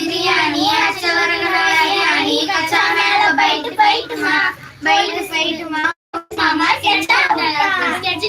బిర్యానీ అచ్చవరణ బిర్యానీ కచ్చా మేళ బయట బయటమా బయట బయటమా మామ కెట్టా కెట్టి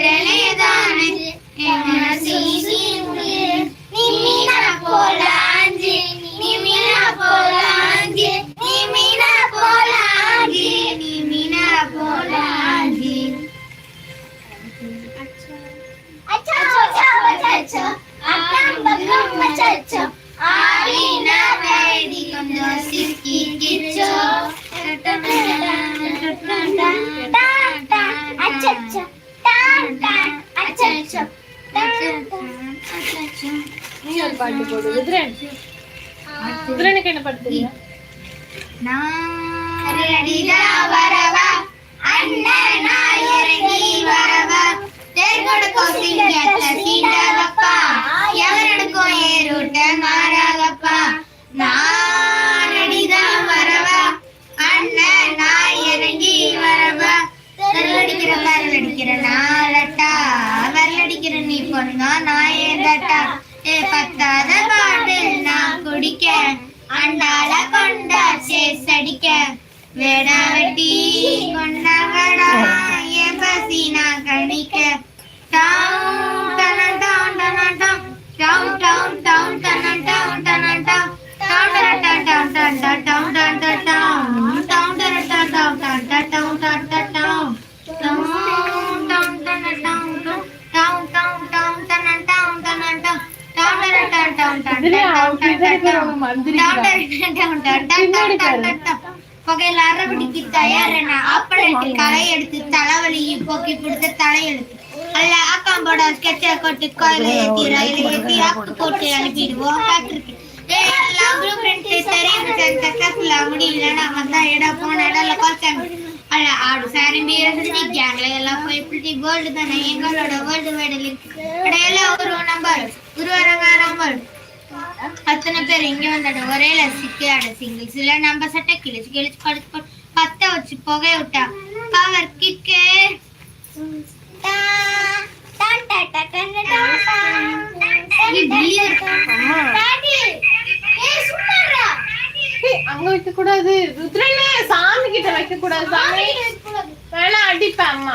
വിരളേതാണ് നിമ്മിന പോലാഞ്ചി നിമ്മിന പോലാഞ്ചി നിമ്മിന പോലാഞ്ചി നിമ്മിന പോലാഞ്ചി അച്ഛോ അച്ഛോ അച്ഛോ അക്കം ബക്കം അച്ഛോ ആലിന വേദി കൊണ്ടോ സിക്കി കിച്ചോ ടട്ട ടട്ട ടട്ട ടട്ട അച്ഛോ பாட்டு போடு குதிரன் குதிரனுக்கு என்ன பாட்டு தெரியும் குடிக்க. அண்டால கொண்டா சேசடிக்க. வேடா வெட்டி கொண்டவடா என் பசி நான் கணிக்க. டவுன் டனன் டவுன் டனன் டவுன் டவுன் டவுன் டவுன் டனன் டவுன் டனன் down down down down down down down down down புகையில் எடுத்து தலைவலியை போக்கி பிடித்த தலையெழுத்து அல்ல ஆக்காம்போட ஸ்கெட்சை கொட்டு கோயிலை ஏற்றி ரயில் ஏற்றி ஆக்கு எங்களோட வேர்ல்டு வைடு ஒரு நம்பர் உருவரங்க நம்பர் அத்தனை பேர் இங்க வந்தாட ஒரே சிக்கையாட சிங்கிள்ஸ் இல்ல நம்ம சட்டை கிழிச்சு கிழிச்சு படுத்து பத்த வச்சு புகை விட்டா. பவர் கிக்கே அங்க வைக்க கூடாது ருத்ரனே சாமி கிட்ட வைக்க கூடாது சாமி. வேணா அடிப்பேன் அம்மா.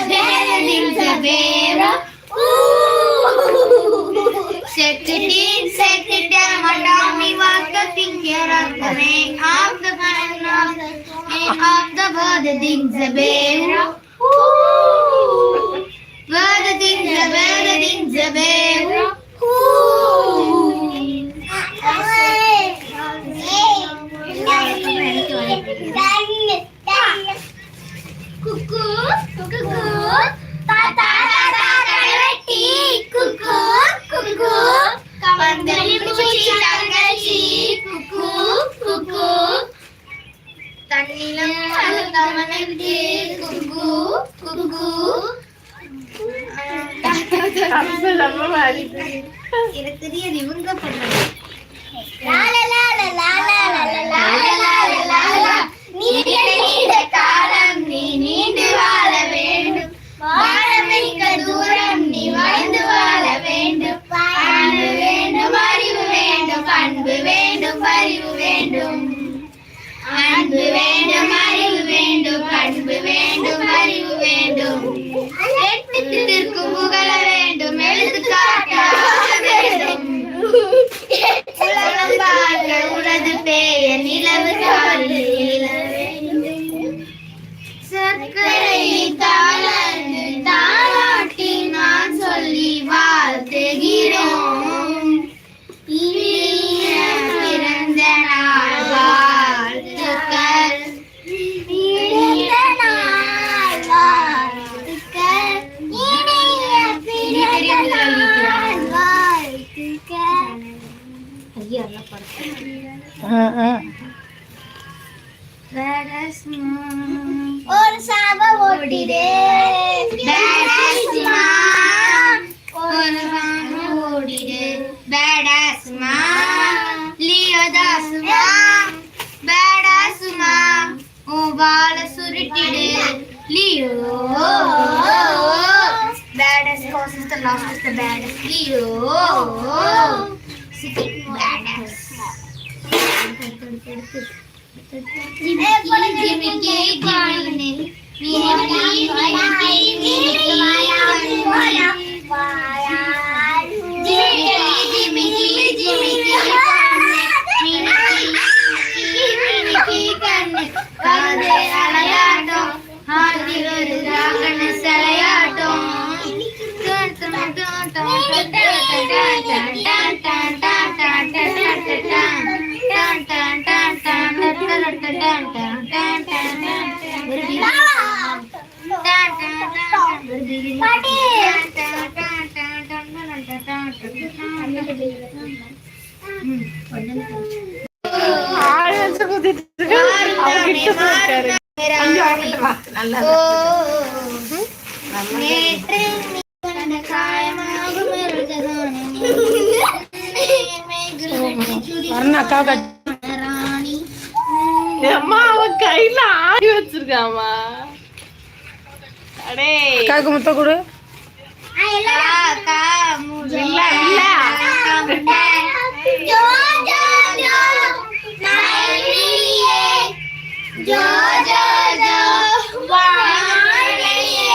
மண்ணிலம் கமனத்து குங்கு குங்கு எனக்கு தெரியாது இவங்க பண்ணாங்க வேண்டும் அறிவு வேண்டும் பண்பு வேண்டும் பரிவு வேண்டும் அன்பு வேண்டும் அறிவு வேண்டும் அன்பு வேண்டும் அறிவு வேண்டும். எட்டு திருக்கும் புகழ வேண்டும் எழுத்து ஒரு சாப ஓடிடே பேடஸ்மா ஒரு சாப ஓடிடே பேடஸ்மா லியோதாஸ்மா பேடஸ்மா ஓ பால சுருட்டிடு Leo badass causes the loss of the baddest Leo sitting baddest ஆள் வச்சு நல்லா அம்மா அவன் கையில ஆணி வச்சிருக்காமா அடே. அக்காவுக்கு முத்த கொடு. இல்ல இல்ல. ஜோ ஜோ. ஜோ மயிலியே ஜோ. ஜோ ஜோ வாழையே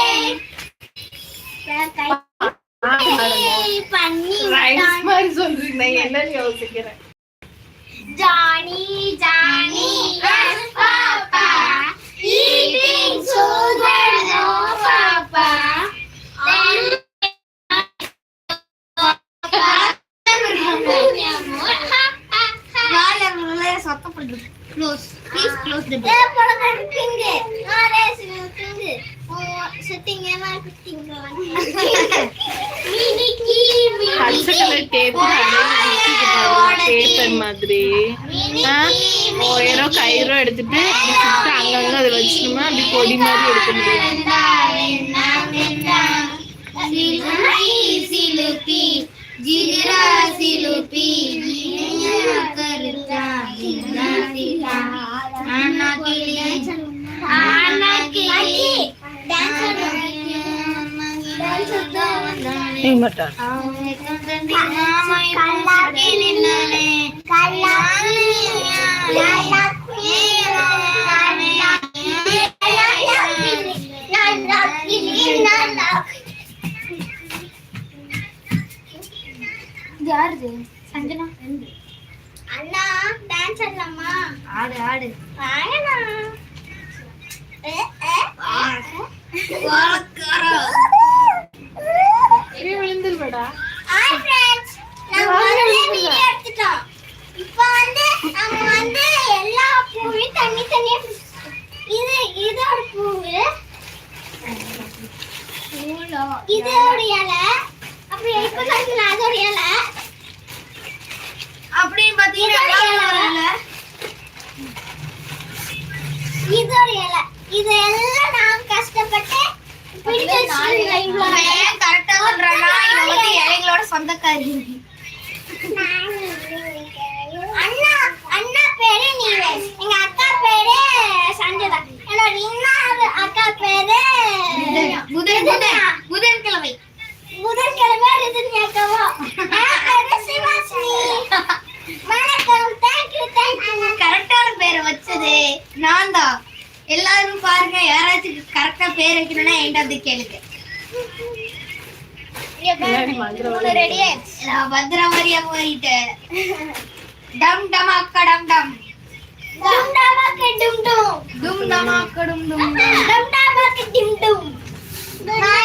பண்ணி ரைஸ் மாதிரி சொல்றீங்க. நான் என்ன யோசிக்கிறேன். Johnny, Johnny, பேப்பர் மாதிரி. ஆ, ஒயரோ கயிறோ எடுத்துட்டு அங்கங்க அதை வச்சுட்டோம்னா அப்படி பொடி மாதிரி எடுக்க முடியும் யாருது? சஞ்சனா? அண்ணா டான்ஸ் ஆடலாமா? ஆடு ஆடு. வாங்கண்ணா கரெக்டா சொல்றேன்னா இவங்க வந்து சொந்தக்காரி. அண்ணா அண்ணா பேரு நீரஜ். எங்க அக்கா பேரு சஞ்சதா என்னோட இன்னொரு அக்கா பேரு புதன் புதன்கிழமை புதன்கிழமை ரிதன்யா அக்காவா? பேரு சிவாசினி வணக்கம். தேங்க்யூ தேங்க்யூ கரெக்டான பேரை வச்சது. நான் தான் எல்லாரும் பாருங்க யாராச்சும் கரெக்டா பேர் வைக்கணும்னா என்கிட்ட வந்து கேளுங்க. பத்திரமாரியா போயிட்டேன். டம் டம் அக்கா டம் டம். டம் டம் அக்கா டும் டும். டும் டம் அக்கா டும் டும் டம்.